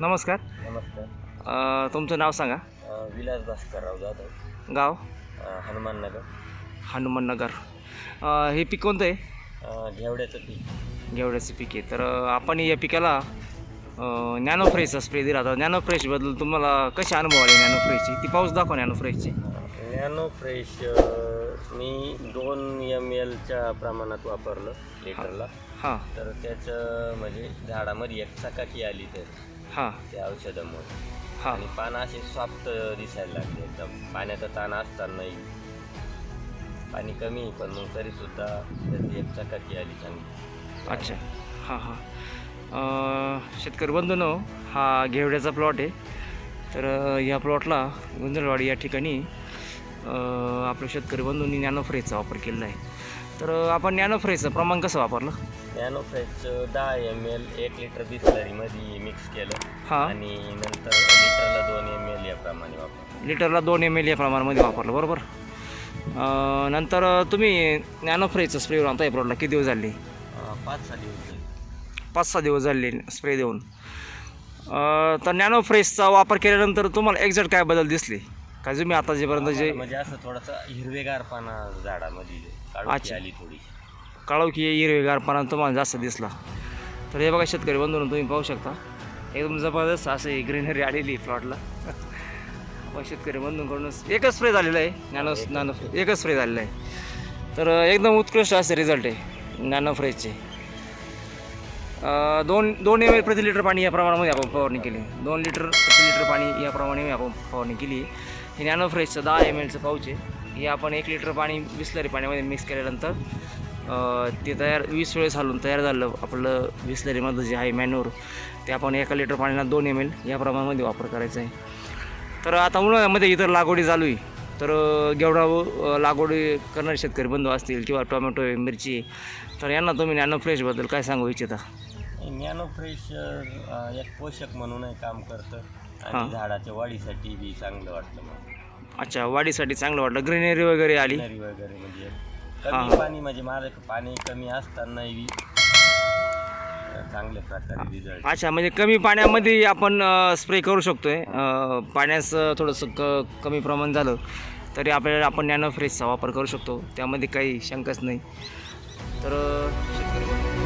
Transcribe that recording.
नमस्कार. नमस्कार. अ, तुमचं नाव सांगा. विलास भास्करराव जाधव. गाव? हनुमाननगर हनुमाननगर अ, हे पीक कोणतं आहे? घेवड्याचं पीक. घेवड्याचं पीक आहे. तर अ, आपण या पिकाला नॅनो फ्रेशचा स्प्रे दिला होता. नॅनो फ्रेशबद्दल तुम्हाला कसे अनुभव आले नॅनो फ्रेशची ती पाऊस दाखवा नॅनो फ्रेशची नॅनो फ्रेश मी दोन एम एलच्या प्रमाणात वापरलं लिटरला. हां. तर त्याचं म्हणजे झाडामध्ये एक चकाकी आली तर हां. त्या औषधामुळे. हां. आणि पानं असे सॉफ्ट दिसायला लागले. एकदम पाण्याचा ताण असतानाही. पाणी कमी आहे, पण मग तरीसुद्धा त्याची एक चकाकी आली चांगली. अच्छा. हां हां. शेतकरी बंधूनो हा घेवड्याचा प्लॉट आहे. तर या प्लॉटला गुंजलवाडी या ठिकाणी आपल्या शेतकरी बंधूंनी नॅनो फ्रेशचा वापर केलेला आहे. तर आपण नॅनो फ्रेशचं प्रमाण कसं वापरलं? नॅनो फ्रेशचं दहा एम एल एक लिटर बिस्लरीमध्ये मिक्स केलं. हां. आणि नंतर लिटरला दोन एम एल याप्रमाणे वापर लिटरला दोन एम एल या प्रमाणामध्ये वापरलं बरोबर? अ, नंतर तुम्ही नॅनो फ्रेशचं स्प्रे आणता या प्लॉटला किती दिवस झाले? पाच सहा दिवस झाले. पाच सहा दिवस झाले स्प्रे देऊन. अ, तर नॅनो फ्रेशचा वापर केल्यानंतर तुम्हाला एक्झॅक्ट काय बदल दिसले? का तुम्ही आता जेपर्यंत जे म्हणजे असं थोडासा हिरवेगारपणा झाडामध्ये अच्छा. आली थोडी काळो की हिरवेगारपणा तुम्हाला जास्त दिसला. तर हे बघा शेतकरी बंधून तुम्ही पाहू शकता. एकदम जबरदस्त असं ही ग्रीनरी आलेली प्लॉटला मग शेतकरी बंधूंकडूनच एकच स्प्रे झालेला आहे. नॅनो नॅनो एकच स्प्रे झालेला आहे. तर एकदम उत्कृष्ट असे रिझल्ट आहे. नॅनो फ्रेजचे अं, दोन दोन एम एल प्रति लिटर पाणी या प्रमाणामध्ये आपण फवारणी केली. दोन लिटर प्रति लिटर पाणी या प्रमाणे आपण फवारणी केली. हे नॅनो फ्रेशचं दहा एम एलचं पाऊच आहे. हे आपण एक लिटर पाणी विसलरी पाण्यामध्ये मिक्स केल्यानंतर ते तयार वीस वेळेस हलून तयार झालं. आपलं विसलरीमधलं जे आहे मॅन्युअर ते आपण एका लिटर पाण्याला दोन एम एल या प्रमाणामध्ये वापर करायचा आहे. तर आता उन्हाळ्यामध्ये इतर लागवडी चालू आहे. तर अं, गेवढा लागवडी करणारे शेतकरी बंधू असतील किंवा टोमॅटो मिरची तर यांना तुम्ही नॅनो फ्रेशबद्दल काय सांगू इच्छिता? नॅनो फ्रेश एक पोषक म्हणूनही काम करतं. आणि झाडाच्या वाढीसाठी बी चांगलं वाटलं मला. अच्छा वाढीसाठी चांगलं वाटलं. ग्रीनरी वगैरे आली? नरी वगैरे म्हणजे. कमी पाणी म्हणजे माझं पाणी कमी असतानाही बी चांगल्या प्रकारे रिझल्ट अच्छा म्हणजे कमी पाण्यामध्ये आपण स्प्रे करू शकतो आहे पाण्याचं थोडंसं क कमी प्रमाण झालं तरी आपल्याला आपण नॅनो फ्रेशचा वापर करू शकतो. त्यामध्ये काही शंकाच नाही. तर अं, शेत-